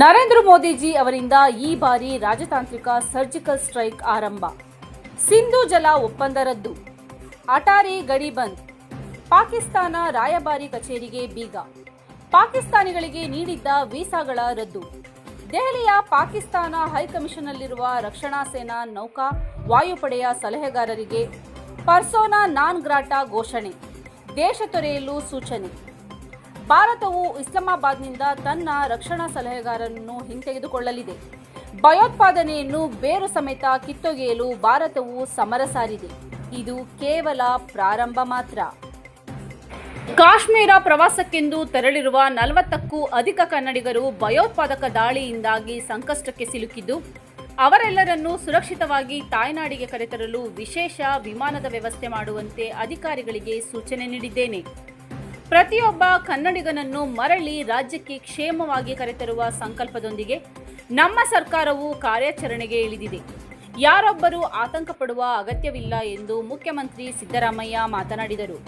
ನರೇಂದ್ರ ಮೋದಿಜಿ ಅವರಿಂದ ಈ ಬಾರಿ ರಾಜತಾಂತ್ರಿಕ ಸರ್ಜಿಕಲ್ ಸ್ಟ್ರೈಕ್ ಆರಂಭ. ಸಿಂಧು ಜಲ ಒಪ್ಪಂದ ರದ್ದು ಅಟಾರಿ ಗಡಿ ಬಂದ್. ಪಾಕಿಸ್ತಾನ ರಾಯಭಾರಿ ಕಚೇರಿಗೆ ಬೀಗ. ಪಾಕಿಸ್ತಾನಿಗಳಿಗೆ ನೀಡಿದ್ದ ವೀಸಾಗಳ ರದ್ದು. ದೆಹಲಿಯ ಪಾಕಿಸ್ತಾನ ಹೈಕಮಿಷನ್ನಲ್ಲಿರುವ ರಕ್ಷಣಾ ಸೇನಾ ನೌಕಾ, ವಾಯುಪಡೆಯ ಸಲಹೆಗಾರರಿಗೆ ಪರ್ಸೋನಾ ನಾನ್ ಗ್ರಾಟಾ ಘೋಷಣೆ. ದೇಶ ತೊರೆಯಲು ಸೂಚನೆ. ಭಾರತವು ಇಸ್ಲಾಮಾಬಾದ್ನಿಂದ ತನ್ನ ರಕ್ಷಣಾ ಸಲಹೆಗಾರನನ್ನು ಹಿಂತೆಗೆದುಕೊಳ್ಳಲಿದೆ. ಭಯೋತ್ಪಾದನೆಯನ್ನು ಬೇರು ಸಮೇತ ಕಿತ್ತೊಗೆಯಲು ಭಾರತವು ಸಮರ ಸಾರಿದೆ. ಇದು ಕೇವಲ ಪ್ರಾರಂಭ ಮಾತ್ರ. ಕಾಶ್ಮೀರ ಪ್ರವಾಸಕ್ಕೆಂದು ತೆರಳಿರುವ ನಲವತ್ತಕ್ಕೂ ಅಧಿಕ ಕನ್ನಡಿಗರು ಭಯೋತ್ಪಾದಕ ದಾಳಿಯಿಂದಾಗಿ ಸಂಕಷ್ಟಕ್ಕೆ ಸಿಲುಕಿದ್ದು, ಅವರೆಲ್ಲರನ್ನೂ ಸುರಕ್ಷಿತವಾಗಿ ತಾಯ್ನಾಡಿಗೆ ಕರೆತರಲು ವಿಶೇಷ ವಿಮಾನದ ವ್ಯವಸ್ಥೆ ಮಾಡುವಂತೆ ಅಧಿಕಾರಿಗಳಿಗೆ ಸೂಚನೆ ನೀಡಿದ್ದೇನೆ. ಪ್ರತಿಯೊಬ್ಬ ಕನ್ನಡಿಗನನ್ನು ಮರಳಿ ರಾಜ್ಯಕ್ಕೆ ಕ್ಷೇಮವಾಗಿ ಕರೆತರುವ ಸಂಕಲ್ಪದೊಂದಿಗೆ ನಮ್ಮ ಸರ್ಕಾರವು ಕಾರ್ಯಾಚರಣೆಗೆ ಇಳಿದಿದೆ. ಯಾರೊಬ್ಬರೂ ಆತಂಕ ಪಡುವ ಅಗತ್ಯವಿಲ್ಲ ಎಂದು ಮುಖ್ಯಮಂತ್ರಿ ಸಿದ್ದರಾಮಯ್ಯ ಮಾತನಾಡಿದರು.